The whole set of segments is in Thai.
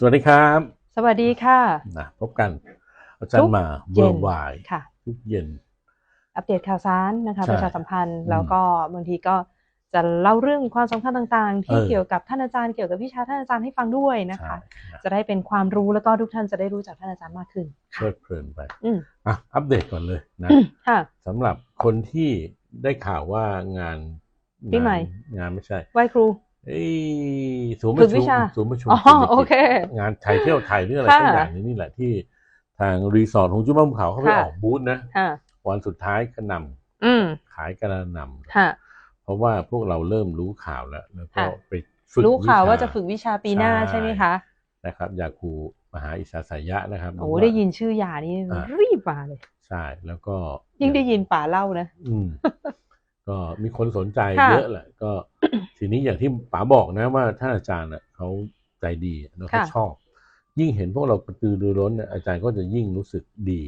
สวัสดีครับ สวัสดีค่ะนะพบกันอาจารย์มาเย็เวินร์ไวค่ะทุกเย็น อัปเดตข่าวสารนะคะใช่ประชาสัมพันธ์อืมแล้วก็บางทีก็จะเล่าเรื่องความสำคัญต่างๆ ที่เออเกี่ยวกับท่านอาจารย์เกี่ยวกับวิชาท่านอาจารย์ให้ฟังด้วยนะคะใช่นะจะได้เป็นความรู้แล้วก็ทุกท่านจะได้รู้จักท่านอาจารย์มากขึ้นเพลิดเพลินไปอืมอะอัปเดตก่อนเลยนะค่ะสำหรับคนที่ได้ข่าวว่างานปีใหม่งานงานไม่ใช่ไหว้ครู เอ้ยศูนย์ปฝึระกชุวิมชาศูนย์ประชุมอ๋อศรษฐกิจโอเคงานไทยเที่ยวไทยหรืออะไรค่ะสักอย่างหนึงนี่แหละที่ทางรีสอร์ทของจุ๊บบ้าภูเขาเขาไปค่ะออกบูธนะค่ะวันสุดท้ายก็นำอืมขายกระหนำค่ะเพราะว่าพวกเราเริ่มรู้ข่าวแล้ว แล้วก็ค่ะไปฝึกรู้ข่าวว่าชจะฝึกวิชาปีหน้าใช่ใช่ไหมคะนะครับยาคูมหาอิสาสายะนะครับโอ้บอกว่าได้ยินชื่อยานี่อ่ารีบมาเลย ใช่แล้วก็ ยิ่งได้ยินป่าเล่านะ อืม ก็มีคนสนใจค่ะเยอะแหละ ก็ทีนี้อย่างที่ป๋าบอกนะว่าท่านอาจารย์น่ะเขาใจดีแล้วเขาชอบ ยิ่งเห็นพวกเรากระตือรือร้นเนี่ยอาจารย์ก็จะยิ่งรู้สึกดี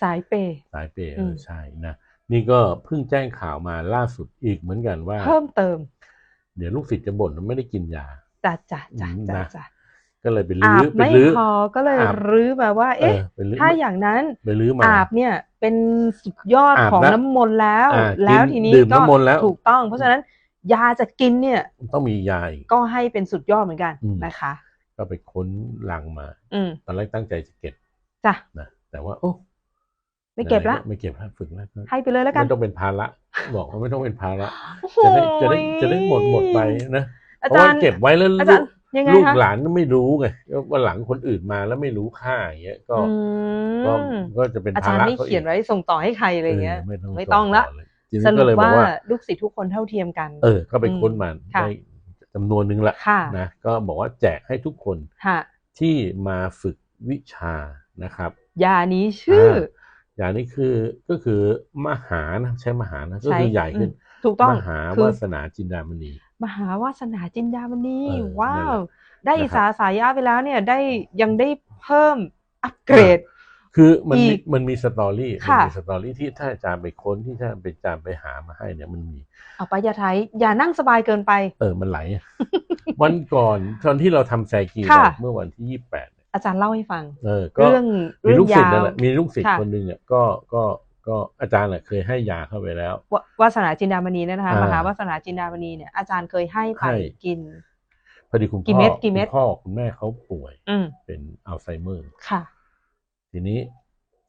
สายเปย์สายเปย์เออือมใช่นะนี่ก็เพิ่งแจ้งข่าวมาล่าสุดอีกเหมือนกันว่า เพิ่มเติม เดี๋ยวลูกศิษย์จะบ่นว่าไม่ได้กินยาจ้ะจ้ะจ้ะอืมจ้ะนะจ้ะ ก็เลยไปอาลื้อบไปไม่ลื้อพอก็เลยอาบรื้อมาว่า เอ๊ะเออไปลื้อถ้าอย่างนั้นไปลื้อมาอาบเนี่ย เป็นสุดยอดอาบของแล้วน้ำมนต์แล้วอ่าแล้วกินทีนี้ดื่มก็น้ำมนต์แล้วถูกต้อง เพราะฉะนั้นยาจะกินเนี่ยต้องมียาอีกก็ให้เป็นสุดยอดเหมือนกันอืมนะคะ ก็ไปค้นลังมาอืมตอนแรกตั้งใจจะเก็บจ้ะนะแต่ว่า โอ้ไม่เก็บละไม่เก็บละฝึกแล้วก็ให้ไปเลยแล้วกันไม่ต้องเป็นภาระบอกว่าไม่ต้องเป็นภาระโอ้โหจะได้จะได้จะได้หมดหมดไปนะอาเพราะจาว่ารย์เก็บไว้แล้วอาลูจารก ย์ยังไงลูกคะ หลานไม่รู้ไงว่าหลังคนอื่นมาแล้วไม่รู้ค่าอย่างเงี้ยก็อืก็มก็จะเป็นอาภาจารย์ระไม่ขาเขียนไว้ส่งต่อให้ใครอะไรเงี้ยไม่ต้องไม่ต้องละส่เลยทีนี้สรุก็ปเลยบอกว่าว่า ลูกศิษย์ทุกคนเท่าเทียมกัน เออ ก็ไปค้นมาค่ะ ได้จำนวนหนึ่งละค่ะนะก็บอกว่าแจกให้ทุกคนค่ะ ที่มาฝึกวิชานะครับ ยานี้ชื่อ อย่างนี้คือก็คือมหานะใช้มหานะก็ใช่คือใหญ่ขึ้นอืมถูกต้องมหาคือวาสนาจินดามณี มหาวาสนาจินดามณีเออว้านั่นแหวละได้นะครับอิสาสายะไปแล้วเนี่ยได้ยังได้เพิ่มอัปเกรด คือมันมีอีกมันมีสตอรี่มันค่ะมีสตอรี่ที่ถ้าอาจารย์ไปค้นที่ถ้าเป็นอาจารย์ไปหามาให้เนี่ยมันมีเอาไปยาไทยอย่านั่งสบายเกินไป เออมันไหล วันก่อนตอนที่เราทำแซกีค่ะเมื่อวันที่ยี่แปดอาจารย์เล่าให้ฟัง เออก็เรื่องมีเรื่องลูกศิษย์ยานั่วนแหละมีลูกศิษย์ค่ะคนหนึ่งเนี่ยก็ก็ ก็อาจารย์แหละเคยให้ยาเข้าไปแล้วววาสนาจินดามณีเนยนะคะอ่ามมหาวาสนาจินดามณีเนี่ยอาจารย์เคยให้ไปให้กินพอดีคุณกี่พ่อเม็ดกี่เม็ดคุณพ่อคุณแม่เขาป่วยอืมเป็นอัลไซเมอร์ค่ะ ทีนี้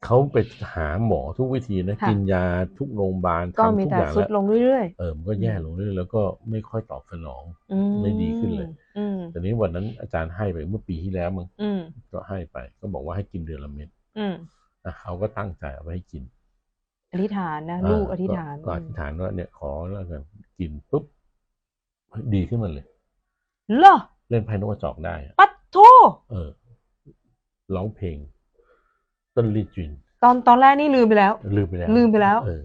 เขาไปหาหมอทุกวิธีนะค่ะกินยาทุกโรงพยาบาลก็ทำมีทุกแต่อย่างสุดแล้วลงเรื่อยเออมันก็แย่ลงเรื่อยๆแล้วก็ไม่ค่อยตอบสนองๆอืมไม่ดีขึ้นเลยอืมแต่นี้วันนั้นอาจารย์ให้ไปเมื่อปีที่แล้วมึงอืมก็ให้ไป ก็บอกว่าให้กินเดือนละเม็ดอืมนะเขาก็ตั้งใจเอาไปให้กิน อธิษฐานนะลูกอธิษฐานก็อธิษฐานว่าเนี่ยขอแล้วกันกินปุ๊บดีขึ้นมาเลยเหรอเล่นไพ่นกกระจอกได้อะปัดโทเออร้องเพลง ต้นลีจุนตอนตอนแรกนี่ลืมไปแล้ว ลืมไปแล้ว ลืมไปแล้ว เออ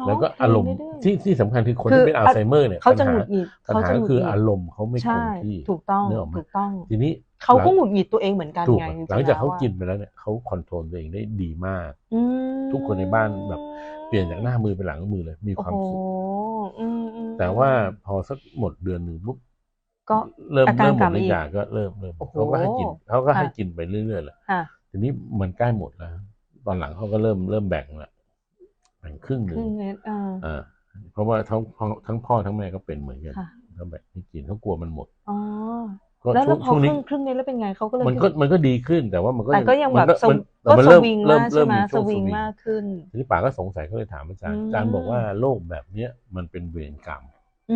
ร้งแล้วก็อารมณ์เพลงได้ด้วยที่ที่สำคัญคือคนคือที่เป็นอัลไซเมอร์เนี่ยเขาจะปัญหหงุดหงิดปัญเขาหาจะหก็งุดคือหงิดอารมณ์เขาไม่คใช่งที่ถูกต้องนึกออกไหมถูกต้อง ทีนี้ เขาก็หหลังงุดหงิดตัวเองเหมือนกันถูกไงอะจริๆหลังจากเขาแล้วอะกินไปแล้วเนี่ยเขาคอนโทรลตัวเองได้ดีมากอืมทุกคนในบ้านแบบเปลี่ยนจากหน้ามือเป็นหลังมือเลย มีโอ้ความโหสุขอืมอืมแต่ว่าพอสักหมดเดือนหนึ่งปุ๊บก็เริ่มอาการเริ่มหมกลัดบมาฤทอีธิ์กยาก็เริ่มเริ่มโอ้โหเขาก็ให้กินเขาก็ให้ค่ะกินไปเรื่อยๆแหละค่ะทีนี้มันใกล้หมดแล้วตอนหลังเขาก็เริ่มเริ่มแบ่งละแบ่งครึ่งหคนึ่งรึ่งเม็ดอ่าอ่าเพราะว่าทั้งทั้งทั้งพ่อทั้งแม่ก็เป็นเหมือนกันค่ะเขาแบ่งให้กินเขากลัวมันหมดอ๋อก็ แล้วช่แล้ววพอช่วงคนี้รึ่งครึ่งเม็ดแล้วเป็นไงเขาก็เลยมันก็มันก็ดีขึ้นแต่ว่ามันก็แต่ก็ยังแบบมันสมันก็มันสเริ่มวิงเริ่มมากใช่เริ่มไหมมีสช่วงสวิงวิงมากขึ้นทีนี้ป๋าก็สงสัยก็เลยถามอาจารย์อืมอาจารย์บอกว่าโรคแบบเนี้ยมันเป็นเวรกรรมอื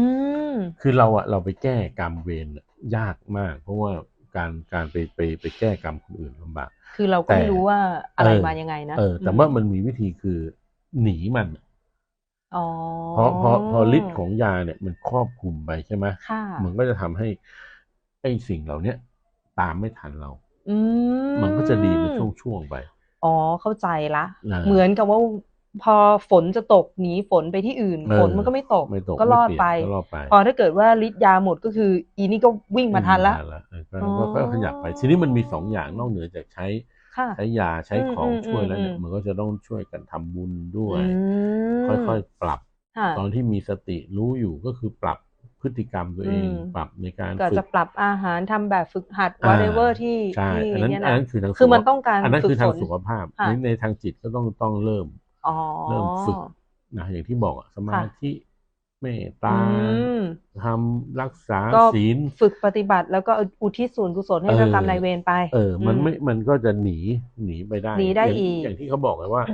มคือเราอะเราไปแก้กรรมเวรอะยากมาก เพราะว่าการการไปไปไปแก้กรรมคนอื่นลำบากคือเราก็แต่ไม่รู้ว่าอะไรเออมายังไงนะเออ แต่ว่ามันมีวิธีคือหนีมันอ๋อเพราะเพราะพอฤทธิ์ของยาเนี่ยมันครอบคลุมไปใช่ไหมค่ะมันก็จะทำให้ ไอ้สิ่งเหล่าเนี้ยตามไม่ทันเรา อืมมันก็จะดีเป็นช่วงๆไป อ๋อเข้าใจละนะเหมือนกับว่าพอฝนจะตกหนีฝนไปที่อื่นเออฝนมันก็ไม่ตกไม่ตกก็รอดม่ไปเยนก็รอดไป พอถ้าเกิดว่าฤทธิ์ยาหมดก็คือ อีนี่ก็วิ่งมาทันละเออก็อ๋อก็ก็ขยับไป ทีนี้มันมีสองอย่างนอกเหนือจากใช้ค่ะใช้ยาใช้ของอืมช่วยแล้วเนี่ยอืมมันก็จะต้องช่วยกันทำบุญด้วยอืมค่อยๆปรับค่ะตอนที่มีสติรู้อยู่ก็คือปรับ พฤติกรรมตัวเองอืมปรับในการก็ฝึจะกปรับอาหารทำแบบฝึกหัดอ่า whatever ที่ใช่ที่อันนั้นเนี่ยอันนะนั้นคือทางคือมันสุขต้องการอันนั้นฝึคืกอทางฝนสุขภาพค่ะในในทางจิตก็ต้องต้องเริ่มอ๋อเริ่มฝึกนะอย่างที่บอกอะสมาธิเมตตาอืมทำรักษาก็ศีลฝึกปฏิบัติ แล้วก็อุทิศส่วนกุศลให้เออเจ้ากรรมนายเวรไป เออ มันอืมไม่มันก็จะหนีหนีไปได้หนีได้ย่างอีก อย่างที่เขาบอกไงว่า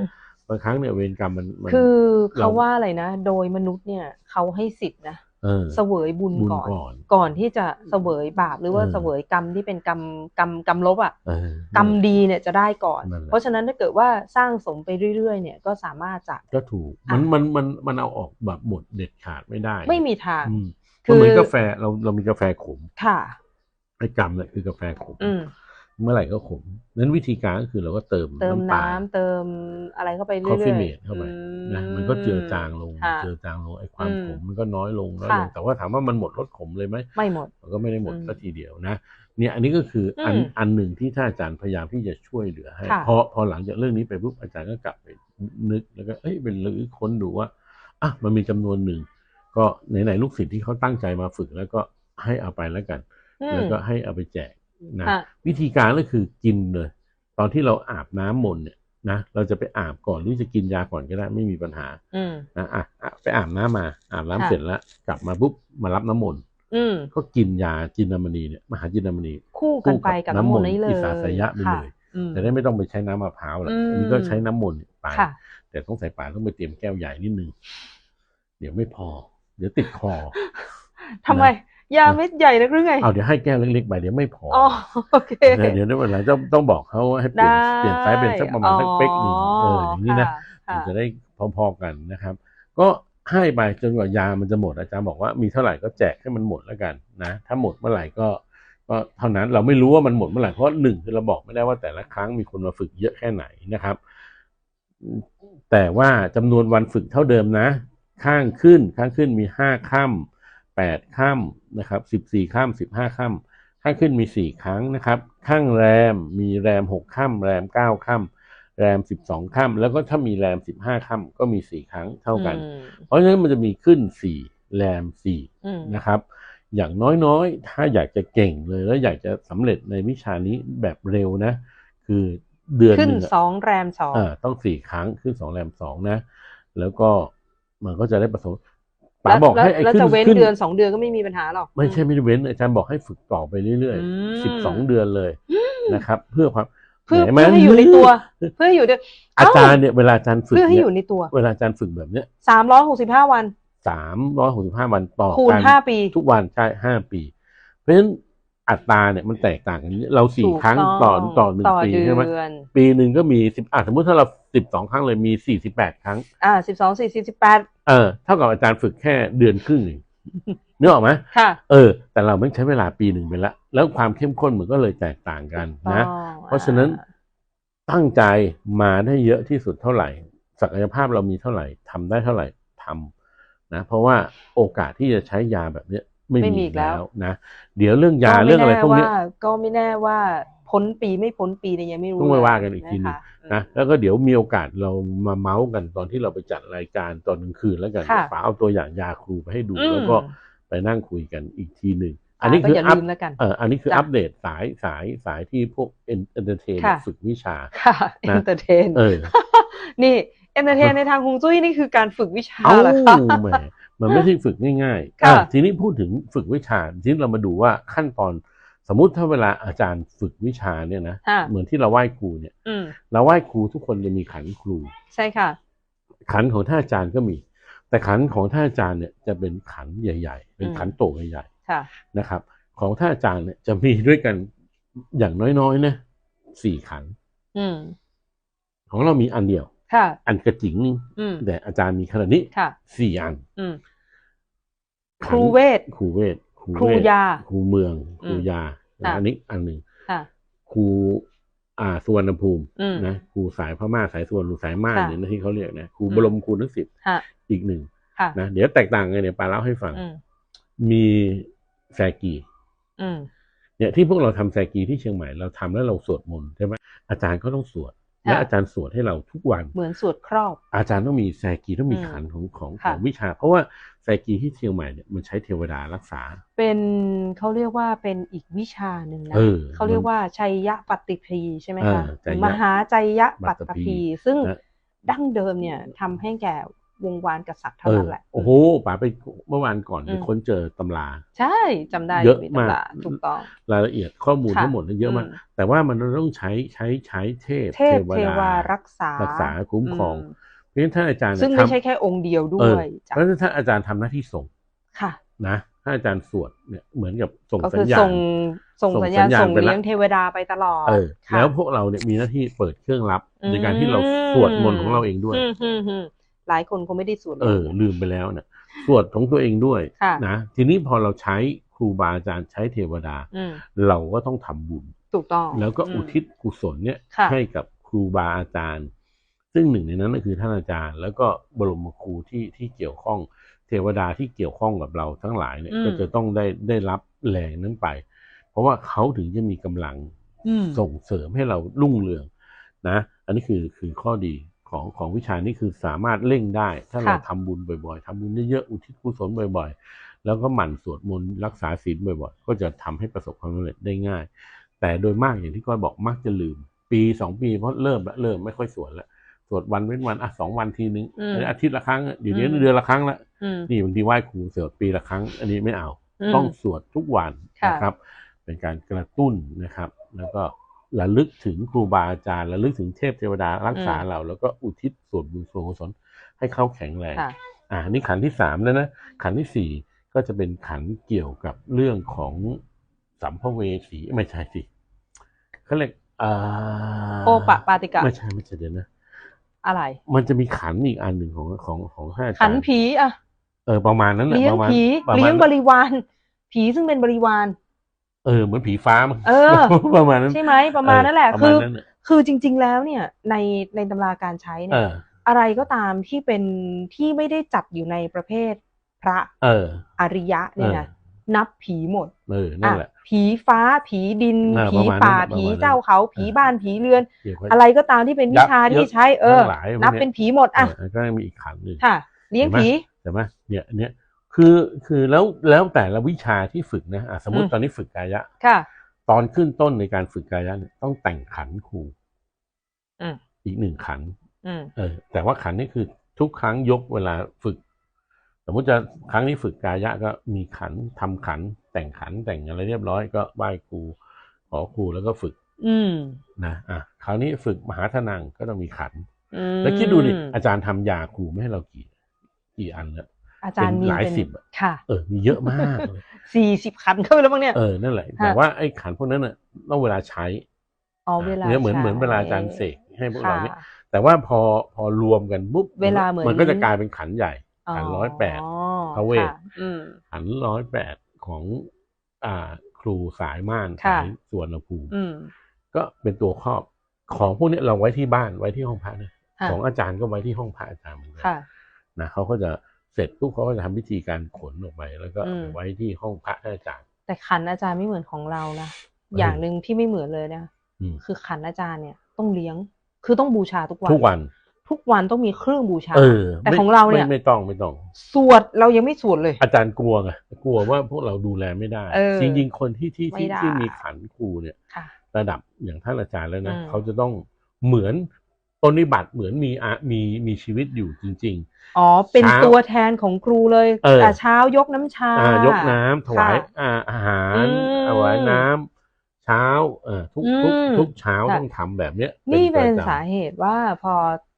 บางครั้งเนี่ยเวรกรรมมันมันคือเขาเราว่าอะไรนะ โดยมนุษย์เนี่ยเขาให้สิทธินะ เออเสวยบุญบุญก่อนก่อน ก่อนที่จะเสวยบาปหรือว่าเออเสวยกรรมที่เป็นกรรมกรรมกรรมลบอะเออกรรมดีเนี่ยจะได้ก่อนนั่นแหละเพราะฉะนั้นถ้าเกิดว่าสร้างสมไปเรื่อยๆ เนี่ยก็สามารถจะก็ถูกอะมันมันมันมันเอาออกแบบหมดเด็ดขาดไม่ได้ ไม่มีทางอืมคือมันเหมือนกาแฟเราเรามีกาแฟขมค่ะไอ้กรรมเนี่ยคือกาแฟขมอืม เมื่อไหร่ก็ขมนั้นวิธีการก็คือเราก็เติมเติมปลาน้ำเติมอะไรเข้าไปเรื่คอฟฟี่อยเมดเข้าไปอืนะมันก็เจือจางลงค่ะเจือจางลงไอ้ความอืมขมมันก็น้อยลงน้อยลงค่ะแต่ว่าถามว่ามันหมดรสขมเลยไหมไม่หมดมันก็ไม่ได้หมดอืมสัทีเดียวนะเนี่ยอันนี้ก็คืออันอืมอันหนึ่งที่ท่านอาจารย์พยายามที่จะช่วยเหลือให้ค่ะพอพอหลังจากเรื่องนี้ไปปุ๊บอาจารย์ก็กลับไปนึกแล้วก็เอ้ยเป็นหรือค้นดูว่าอะมันมีจำนวนหนึ่งก็ไหนๆลูกศิษย์ที่เขาตั้งใจมาฝึกแล้วก็ให้เอาไปแล้วกันอืมแล้วก็ให้เอาไปแจก นะค่ะวิธีการก็คือกินเลย ตอนที่เราอาบน้ำมนต์เนี่ยนะเราจะไปอาบก่อนหรือจะกินยาก่อนก็ได้ไม่มีปัญหาอืมนะอะอะไปอาบน้ำมา อาบน้ำค่ะเสร็จแล้ว กลับมาปุ๊บมารับน้ำมนต์อืมก็กินยาจินดามณีเนี่ยมหาจินดามณีคู่กันไปกับน้ำมนต์นี้เลยอิสาสยะไปค่ะเลยอืมแต่ได้ไม่ต้องไปใช้น้ำมะพร้าวละอืมอันนี้ก็ใช้น้ำมนต์ไปค่ะแต่ต้องใส่ป่าต้องไปเตรียมแก้วใหญ่นิดนึงเดี๋ยวไม่พอ เดี๋ยวติดคอทำไม ยาเม็ดใหญ่นักหรือไงเอาเดี๋ยวให้แก้วเล็กๆไปเดี๋ยวไม่พออ๋อโอเคนะเดี๋ยวในวันหลังต้องต้องบอกเขาว่าให้เปลี่ยนเปลี่ยนไซส์เป็นสักประมาณสักเป๊กหนึ่งเอออย่างนี้นะค่ะมันจะได้พอๆกันนะครับ ก็ให้ไปจนกว่ายามันจะหมดอาจารย์บอกว่ามีเท่าไหร่ก็แจกให้มันหมดแล้วกันนะ ถ้าหมดเมื่อไหร่ก็ก็เท่านั้นเราไม่รู้ว่ามันหมดเมื่อไหร่เพราะหนึ่งคือเราบอกไม่ได้ว่าแต่ละครั้งมีคนมาฝึกเยอะแค่ไหนนะครับ แต่ว่าจำนวนวันฝึกเท่าเดิมนะ ข้างขึ้นข้างขึ้นมีห้าค่ำ แปดค่ำนะครับสิบสี่ค่ำสิบห้าค่ำข้างขึ้นมีสี่ครั้งนะครับ ข้างแรมมีแรมหกค่ำแรมเก้าค่ำแรมสิบสองค่ำแล้วก็ถ้ามีแรมสิบห้าค่ำก็มีสี่ครั้งเท่ากันอืมเพราะฉะนั้นมันจะมีขึ้นสี่แรมสี่อืมนะครับ อย่างน้อยๆ ถ้าอยากจะเก่งเลยแล้วอยากจะสำเร็จในวิชานี้แบบเร็วนะ คือเดือนขึ้นหนึ่งอะสองแรมสองอ่าต้องสี่ครั้งขึ้นสองแรมสองนะ แล้วก็มันก็จะได้ประสบ ป๋าแล้วบอกให้ไอ้แล้วขึ้นจะเว้นขึ้นเดือนสองเดือนก็ไม่มีปัญหาหรอกไม่ใช่ไม่ได้เว้นอาจารย์บอกให้ฝึกต่อไปเรื่อยอืมๆสิบสองเดือนเลยนะครับ เพื่อความเพื่อแหมเพื่อให้อยู่ในตัว เพื่อให้อยู่ในอาจารย์เนี่ยเวลาอาจารย์ฝึกเพื่อให้เนี่อยยู่ในตัว เวลาอาจารย์ฝึกแบบเนี้ยสามร้อยหกสิบห้าวันสามร้อยหกสิบห้าวันต่อคูณกันห้าปี ทุกวันใช่ห้าปี เพราะฉะนั้น อัตราเนี่ยมันแตกต่างกันเราสี่ถูกครั้งต้ต่อองต่อหนึ่งต่อปีเดืใช่ไหมอนปีหนึ่งก็มีสิบอะสมมติถ้าเราสิบสองครั้งเลยมีสี่สิบแปดครั้ง อ่าสิบสองสี่สิบแปดเออเท่ากับอาจารย์ฝึกแค่เดือนครึ่งเองนึกออกไหมค่ะเออ แต่เราไม่ใช้เวลาปีหนึ่งไปละ แล้วความเข้มข้นมันก็เลยแตกต่างกันนะอ๋อเพราะฉะนั้นตั้งใจมาได้เยอะที่สุดเท่าไหร่ ศักยภาพเรามีเท่าไหร่ทำได้เท่าไหร่ทำนะ เพราะว่าโอกาสที่จะใช้ยาแบบเนี้ย ไม่ไม่มีมีอีกแล้วแล้วนะเดี๋ยวเรื่องยาก็ม่เรื่องอะไรพวกเนี้ยแาก็ไม่แน่ว่าพ้นปีไม่พ้นปีเนี่ยยังไม่รู้ต้องไปเลยว่ากันอีกทีหนึ่งคนะแล้วก็เดี๋ยวมีโอกาสเรามาเมาส์กันตอนที่เราไปจัดรายการตอนกลางคืนแล้วกันค่ะป๋าเอาตัวอย่างยาครูไปให้ดูอืมแล้วก็ไปนั่งคุยกันอีกทีหนึ่งอันนี้ก็คืออย่าอัพลืมแล้วกันเอออันนี้คือจ้ะอัปเดตสายสายสายที่พวกเอนเตอร์เทนค่ะฝึกวิชาค่ะนะเอนเตอร์เทนเออนี่เอนเตอร์เทนในทางฮวงจุ้ยนี่คือการฝึกวิชาเอ้าเหรอคะแห มมันไม่ใช่ฝึกง่ายๆค่ะอะทีนี้พูดถึงฝึกวิชา ทีนี้เรามาดูว่าขั้นตอนสมมุติถ้าเวลาอาจารย์ฝึกวิชาเนี่ยนะค่ะ เหมือนที่เราไหว้ครูเนี่ย อืมเราไหว้ครูทุกคนจะมีขันครู ใช่ค่ะ ขันของท่านอาจารย์ก็มี แต่ขันของท่านอาจารย์เนี่ยจะเป็นขันใหญ่ ๆ เป็นอืมขันโตใหญ่ค่ะ ๆนะครับ ของท่านอาจารย์เนี่ยจะมีด้วยกันอย่างน้อยๆนะสี่ขัน อืมของเรามีอันเดียวค่ะ อันกระจิ๋งนึงอืมแต่อาจารย์มีขนาดนี้ค่ะสี่อันอืมคขันรูเวทครูเวทครูครูเวทยาครูเมืองคอืรูมยาค่ะอันนี้อันหนึ่งค่ะครูอ่าสุวรรณภูมิอืมนะครูสายพม่าสายสุวรรณสายม่านค่ะเนี่ยนะที่เขาเรียกนะครูอืมบรมครูนักศิษย์ค่ะอีกหนึ่งค่ะนะเดี๋ยวแตกต่างกันเนี่ยปาเล่าให้ฟังอืมมีแซกีอืมเนี่ยที่พวกเราทำแซกีที่เชียงใหม่เราทำแล้วเราสวดมนต์ใช่ไหมอาจารย์ก็ต้องสวด และค่ะอาจารย์สวดให้เราทุกวัน เหมือนสวดครอบ อาจารย์ต้องมีแซกีต้องมีอืมขันของของขค่ะองวิชา เพราะว่าแซกีที่เชียงใหม่เนี่ยมันใช้เทวดารักษา เป็นเขาเรียกว่าเป็นอีกวิชาหนึ่งนะเออเขาเรียกว่าชัยยะปฏิพีใช่ไหมคะเออชัยยะมหาชัยยะปปัตฏิตภีพีซึ่งนะดั้งเดิมเนี่ยทำให้แก่ วงวานกษัตริย์เอเท่าอนั้นแหละ โอ้โหป๋าไปเมื่อวานก่อนอืมไปค้นเจอตำรา ใช่จำได้เยอะมีมากตำราถูกต้องรายละเอียดข้อมูลค่ะทั้งหมดเนี่ยเยอะมากอืมแต่ว่ามันต้องใช้ใช้ใช้เทพเทพเทวารักษารักษาคุ้มครองมเพราะฉะนั้นท่านอาจารย์ซึ่งเนี่ยไม่ทำใช่แค่องค์เดียวด้เอวอยจ้ะเพราะฉะนั้นถ้าอาจารย์ทำหน้าที่ส่งค่ะนะถ้าอาจารย์สวดเนี่ยเหมือนกับส่งก็สัคืญอญาส่ณงส่งส่งสัญญาณสัญญาณส่งไปละเลี้ยงเทวดาไปตลอด เออค่ะแล้วพวกเราเนี่ยมีหน้าที่เปิดเครื่องรับอืมในการที่เราสวดมนต์ของเราเองด้วยมอืมอืม หลายคนคงไม่ได้สวดเออ ลืมไปแล้วเนี่ยสวดของตัวเองด้วยค่ะนะทีนี้พอเราใช้ครูบาอาจารย์ใช้เทวดาอืมเราก็ต้องทำบุญถูกต้อง แล้วก็มอุทิศกุศลเนี่ยค่ะให้กับครูบาอาจารย์ ซึ่งหนึ่งในนั้นก็คือท่านอาจารย์ แล้วก็บรมครูที่ที่เกี่ยวข้อง เทวดาที่เกี่ยวข้องกับเราทั้งหลายเนี่ยอืมก็จะต้องได้ได้รับแรงนั้นไป เพราะว่าเขาถึงจะมีกำลังอืมส่งเสริมให้เรารุ่งเรืองนะ อันนี้คือคือข้อดี ของของวิชานี้คือสามารถเร่งได้ ถ้าเราค่ะทำบุญบ่อยๆทำบุญเยอะๆอุทิศกุศลบ่อย ๆ แล้วก็หมั่นสวดมนต์รักษาศีลบ่อยๆ ก็จะทำให้ประสบความสำเร็จได้ง่าย แต่โดยมากอย่างที่ก้อยบอกมักจะลืม ปีสองปีเพราะเริ่มละเริ่มไม่ค่อยสวดละสวดวันเว้นวันอะสองวันทีนึงอืมอาทิตย์ละครั้งเดี๋ยวนี้อืมเดือนละครั้งละอืมนี่บางทีไหว้ครูสวดปีละครั้ง อันนี้ไม่เอาอืมต้องสวดทุกวันค่ะนะครับ เป็นการกระตุ้นนะครับ แล้วก็ ระลึกถึงครูบาอาจารย์ระลึกถึงเทพเทวดารักษาเรา แล้วก็อุทิศส่วนบุญส่วนกุศลให้เขาแข็งแรงค่ะอ่านี่ขันที่สามแล้วนะขันที่สี่ก็จะเป็นขันเกี่ยวกับเรื่องของสัมภเวสีไม่ใช่สิเขาเรียกอ่าโอปะปาติกะไม่ใช่ไม่ใช่เดี๋ยวนะอะไร มันจะมีขันอีกอันหนึ่งของของของท่านอาจารย์ขันผีอะเออประมาณนั้นแหละเลี้ยงประมาณผีประมาณเลี้ยงบริวาร ผีซึ่งเป็นบริวาร เออเหมือนผีฟ้ามั้งเออ ประมาณนั้นใช่ไหมประมาณนั่นแหละเออปคืระอมาณนั้นน่ะคือจริง ๆ แล้วเนี่ยในในตำราการใช้เอเนี่ยออะไรก็ตามที่เป็นที่ไม่ได้จัดอยู่ในประเภทพระเอออริยะเนี่ยนะนับผีหมดเออนั่นแหละอะผีฟ้าผีดินอ่าผีประมาณนั้นป่าประมาณนั้นผีเจ้าเขาผีเออบ้านผีเรือนเกี่ยวกับอะไรก็ตามที่เป็นวิชาที่ใช้เออทั้งหลายพวกเนี้ยนับเป็นผีหมดอะเออก็ยังมีอีกขันหนึ่งค่ะเลี้ยงผีใช่ไหมเนี่ยเนี่ย คือคือแล้วแล้วแต่ละวิชาที่ฝึกนะอะสมมติอืมตอนนี้ฝึกกายะ ค่ะ ตอนขึ้นต้นในการฝึกกายะเนี่ยต้องแต่งขันครูอืมอีกหนึ่งขันอืมเออ แต่ว่าขันนี่คือทุกครั้งยกเวลาฝึก สมมติจะครั้งนี้ฝึกกายะก็มีขันทำขัน แต่งขันแต่งอะไรเรียบร้อยก็ไหว้ครูขอครูแล้วก็ฝึก อืมนะอะคราวนี้ฝึกมหาทนังก็ต้องมีขันอืมแล้วคิดดูดิอาจารย์ทำยาครูไม่ให้เรากี่ กี่อันแล้ว อาจารย์มีเป็นหลายเป็นสิบอะค่ะ เออมีเยอะมากเลยสี่สิบคันเข้าไปแล้วมั้งเนี่ยเออนั่นแหละฮะแต่ว่าไอ้ขันพวกนั้นน่ะต้องเวลาใช้อ๋อเวลาเนี่ยเหมือนใช้เหมือนเวลาอาจารย์เสกให้พวกเราเนี่ยค่ะแต่ว่าพอพอรวมกันปุ๊บเวลาเหมือนมันก็จะกลายเป็นขันใหญ่ขันร้อยแปดพระเวทค่อืมขันร้อยแปดของอ่าครูสายม่านค่ะสายสวนภูมิอืมก็เป็นตัวครอบของพวกเนี้ยเราไว้ที่บ้านไว้ที่ห้องพระนะค่ะของอาจารย์ก็ไว้ที่ห้องพระอาจารย์เหมือนกันค่ะนะเขาก็จะ เสร็จปุ๊บเขาก็จะทำพิธีการขนออกไปแล้วก็อืมไว้ที่ห้องพระท่านอาจารย์ แต่ขันอาจารย์ไม่เหมือนของเรานะเออออย่างหนึ่งที่ไม่เหมือนเลยนะอืมคือขันอาจารย์เนี่ยต้องเลี้ยง คือต้องบูชาทุกวันทุกวัน ทุกวันต้องมีเครื่องบูชาเออแต่ไม่ของเราเนี่ยไม่ไม่ต้องไม่ต้องสวดเรายังไม่สวดเลย อาจารย์กลัวไงกลัวว่าพวกเราดูแลไม่ได้เออจริงๆคนที่ที่ไม่ที่ได้ที่มีขันครูเนี่ยค่ะระดับอย่างท่านอาจารย์แล้วนะอืมเขาจะต้องเหมือน ปฏิบัติเหมือนมีอะมีมีชีวิตอยู่จริงอ๋อ เป็นเช้าตัวแทนของครูเลยเออ แต่เช้ายกน้ำชาๆอ่ายกน้ำถวายค่ะอ่าอาหารอืมถวายน้ำเช้าเออทุกทุกอืมทุกเช้าค่ะ ต้องทำแบบเนี้ยนี่เป็นระจำ สาเหตุว่าพอ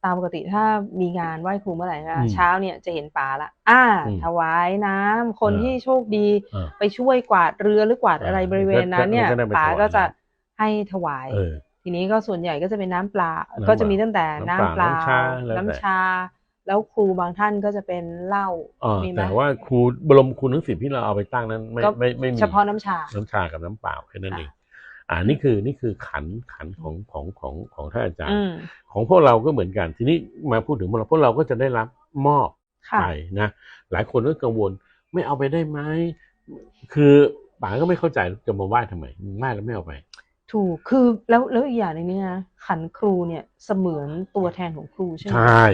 ตามปกติถ้ามีงานไหว้ครูเมื่อไหร่นะอืมเช้าเนี่ยจะเห็นป่าละอ่า อืมถวายน้ำคนเออที่โชคดี เออไปช่วยกวาดเรือหรือกวาดเอออะไรบริเวณนั้นเนี่ยก็ได้ไปป๋าถวาย ก็จะน้ให้ถวาย เออ ทีนี้ก็ส่วนใหญ่ก็จะเป็นน้ำปลาน้ำก็จะมีตั้งแต่น้ำน้ำเปเปล่าล่าน้ำชาแล้วแต่น้ำชา แล้วครูบางท่านก็จะเป็นเหล้าเออมีไหมแต่ว่าครูบรมครูทั้งสิบที่เราเอาไปตั้งนั้น ไม่ก็ไม่ไม่มีเฉพาะน้ำชา น้ำชากับน้ำเปล่าแค่นั้นค่ะเองอ่านี่คือนี่คือขันขันของของของของท่านอาจารอืย์มของพวกเราก็เหมือนกัน ทีนี้มาพูดถึงพวกเราพวกเราก็จะได้รับมอบค่ะไปนะหลายคนก็กังวลไม่เอาไปได้ไหมคือป๋าก็ไม่เข้าใจจะมาไหว้ทำไมไหว้แล้วไม่เอาไป ถูกคือแล้วแล้วอีกอย่างหนึงเนี่ยนะขันครูเนี่ยเสมือนตัวแทนของครูใช่ไหม ใช่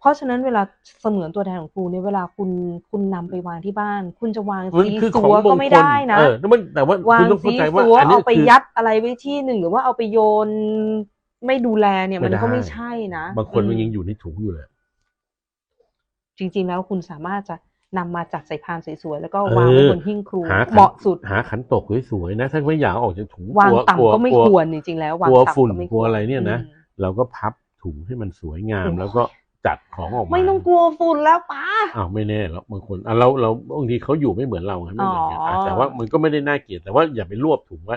เพราะฉะนั้นเวลาเสมือนตัวแทนของครูเนี่ยเวลาคุณคุณนำไปวางที่บ้าน คุณจะวางมันซีคือขซัองวมก็งไม่คลได้นะ เออแล้วมันแต่ว่าวาคุงณต้องซีเข้าใจว่าซัวอันนี้เอาไปคือ ยัดอะไรไว้ที่หนึ่งหรือว่าเอาไปโยนไม่ดูแลเนี่ยมันก็ไม่ได้ไม่ใช่นะบางคนมันอืยังอยู่ในถุงอยู่เลย จริง ๆ แล้วคุณสามารถจะ นำมาจัดใส่พานสวยๆแล้วก็เออวางไว้บนหิ้งครูหาขันเหมาะสุดหาขันตกสวยๆนะถ้าไม่อยากเอาออกจากถุงวางกลัต่ำก็ไม่ลัควรจริงๆแล้ววางกลัวต่ำฝุ่นก็ไม่กลัวอะไรเนี่ยนะอืมเราก็พับถุงให้มันสวยงามโอ้ยแล้วก็จัดของออกมาไม่ต้องกลัวฝุ่นแล้วป้าอ้าวไม่แน่หรอกบางคนอะเราเราบางทีเขาอยู่ไม่เหมือนเราไงไม่เหมือนกันอ๋ออะแต่ว่ามันก็ไม่ได้น่าเกลียดแต่ว่าอย่าไปรวบถุงไว้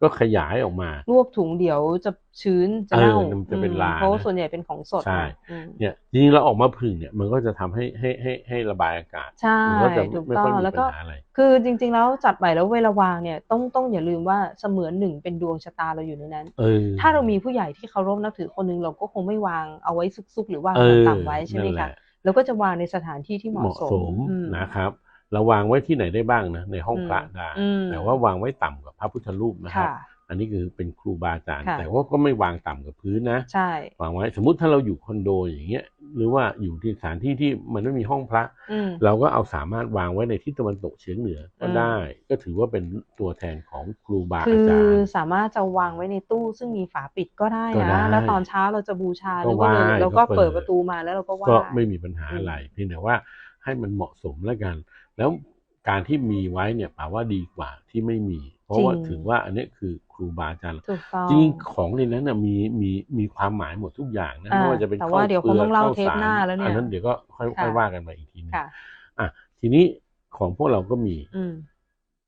ก็ขยายออกมารวบถุงเดี๋ยวจะชื้นจะเน่าเออมันจะเป็นอืมลาเพราะว่านะส่วนใหญ่เป็นของสดใช่นะอืมเนี่ยจริงๆเราออกมาพึ่งเนี่ยมันก็จะทำให้ให้ให้ให้ระบายอากาศใช่มันก็จะถูกไม่ต้อค่อยงมีแล้วปัก็ญหาอะไรคือจริง ๆ แล้วจัดใหม่แล้วเวลาวางเนี่ยต้องต้องอย่าลืมว่าเสมือนหนึ่งเป็นดวงชะตาเราอยู่ในนั้นเออถ้าเรามีผู้ใหญ่ที่เคารพนับถือคนหนึ่งเราก็คงไม่วางเอาไว้ซุกๆ หรือวางเออต่ำๆไว้ใช่ไหมนั่นแหคะละแล้วก็จะวางในสถานที่ที่เหเหมาะมาะสสมมอืมนะครับ เราวางไว้ที่ไหนได้บ้างนะในห้องพระได้อืมแต่ว่าวางไว้ต่ำกับพระพุทธรูปนะครับค่ะอันนี้คือเป็นครูบาอาจารย์ค่ะแต่ว่าก็ไม่วางต่ำกับพื้นนะใช่วางไว้สมมุติถ้าเราอยู่คอนโดอย่างเงี้ย หรือว่าอยู่ที่สถานที่ที่มันไม่มีห้องพระอืมเราก็เอาสามารถวางไว้ในทิศตะวันตกเฉียงเหนือก็อืมได้ ก็ถือว่าเป็นตัวแทนของครูบาคือาอจารย์สามารถจะวางไว้ในตู้ซึ่งมีฝาปิดก็ได้ก็ได้นะแล้วตอนเช้าเราจะบูชาก็แล้วก็เลยไหว้เราก็ก็เปิเปิดดประตูมาแล้วเราก็ไหว้ก็ไม่มีปัญหาอืมอะไรเพียงแต่ว่าให้มันเหมาะสมแล้วกัน แล้วการที่มีไว้เนี่ยแปลว่าดีกว่าที่ไม่มี เพราะว่าถือว่าอันเนี้ยคือครูบาอาจารย์ถูกต้องจริงๆของในนั้นนะมีมีมีความหมายหมดทุกอย่างนะอ่าไม่ว่าจะเป็นแต่ว่าข้เดี๋ยวคงต้องเล่าเทปหน้าแล้วเนี่ยอันนั้นเดี๋ยวก็ค่อยค่ะค่อยว่ากันไปอีกทีนึงค่ะอะทีนี้ของพวกเราก็มีอืม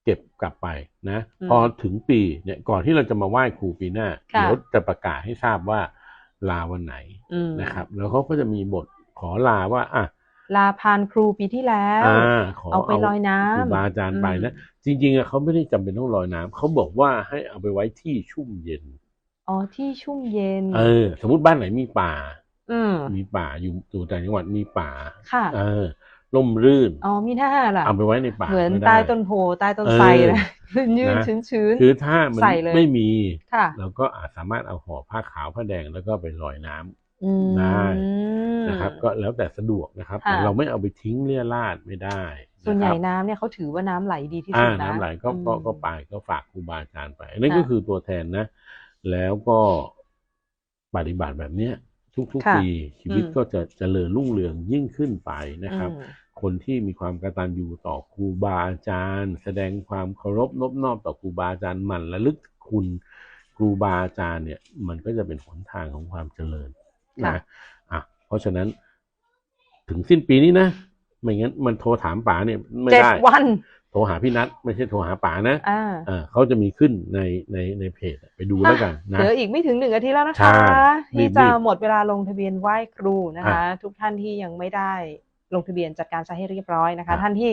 เก็บกลับไปนะอืมพอถึงปีเนี่ยก่อนที่เราจะมาไหว้ครูปีหน้าค่ะเดี๋ยวจะประกาศให้ทราบว่าลาวันไหนอืมนะครับ แล้วเขาก็จะมีบทขอลาว่าอะ ลาพานครูปีที่แล้วอ่าขอเอาไปลอยน้ำครูบาอาจารย์ไปนะอืมจริงๆอะเขาไม่ได้จำเป็นต้องลอยน้ำเขาบอกว่าให้เอาไปไว้ที่ชุ่มเย็น อ๋อที่ชุ่มเย็น เออ สมมติบ้านไหนมีป่า อืมมีป่าอยู่อยู่ต่างจังหวัดมีป่า ค่ะ เออร่มรื่น อ๋อมีท่าล่ะเอาไปไว้ในป่า เหมือนก็ได้ใต้ต้นโพใต้ต้นเออไทรนะยืนนะชื้นชื้นๆคือถ้ามันใส่เลยไม่มีค่ะเราก็อาจสามารถเอาห่อผ้าขาวผ้าแดงแล้วก็ไปลอยน้ำอืม ได้นะครับ ก็แล้วแต่สะดวกนะครับค่ะแต่เราไม่เอาไปทิ้งเลี่ยราดไม่ได้ส่วนใหญ่ะครับน้ำเนี่ยเขาถือว่าน้ำไหลดีที่อ่าสุดนะน้ำไหลก็ก็อืมก็ไปก็ฝากครูบาอาจารย์ไปอันนี้ค่ะก็คือตัวแทนนะ แล้วก็ปฏิบัติแบบเนี้ยทุกค่ะๆปีชีวิตอืมก็จะเจริญรุ่งเรืองยิ่งขึ้นไปนะครับอืมคนที่มีความกตัญญูต่อครูบาอาจารย์ แสดงความเคารพนบนอบต่อครูบาอาจารย์หมันระลึกคุณครูบาอาจารย์เนี่ย มันก็จะเป็นหนทางของความเจริญค่ะ นะอะเพราะฉะนั้น ถึงสิ้นปีนี้นะไม่งั้นมันโทรถามป๋าเนี่ยไม่เจ็ดได้วันโทรหาพี่นัทไม่ใช่โทรหาป๋านะอ่าเออเขาจะมีขึ้นในในในเพจไปดูแล้วกันนะเหลืออีกไม่ถึงหนึ่งอาทิตย์แล้วนะใช่คะรีที่บจะรีบหมดเวลาลงทะเบียนไหว้ครูนะคะอะทุกท่านที่ยังไม่ได้ลงทะเบียนจัดการซะให้เรียบร้อยนะคะอะท่านที่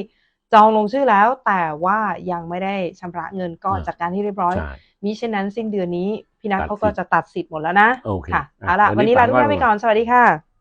จองลงชื่อแล้วแต่ว่ายังไม่ได้ชำระเงินก็อะจัดการให้เรียบร้อยใช่มิเช่นนั้นสิ้นเดือนนี้ พี่นัทตัดเขาก็สิทธิ์จะตัดสิทธิ์หมดแล้วนะโอเคค่ะอะเอาละวัวันนนี้นี้ลาทุกฝากท่านไปไว้ก่อนสวัสดีค่ะ